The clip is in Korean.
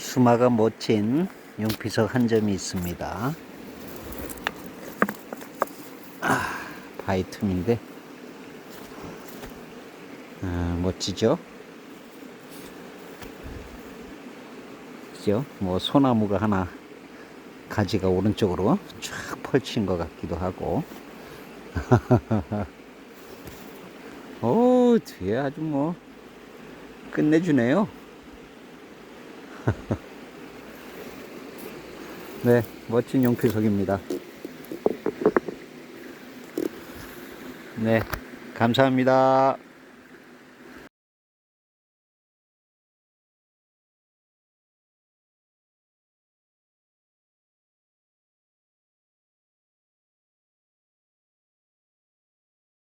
수마가 멋진 용피석 한 점이 있습니다. 아, 바위 틈인데 아, 멋지죠? 그죠? 뭐 소나무가 하나 가지가 오른쪽으로 쫙 펼친 것 같기도 하고 오 뒤에 아주 뭐 끝내주네요 네 멋진 용피석입니다. 네 감사합니다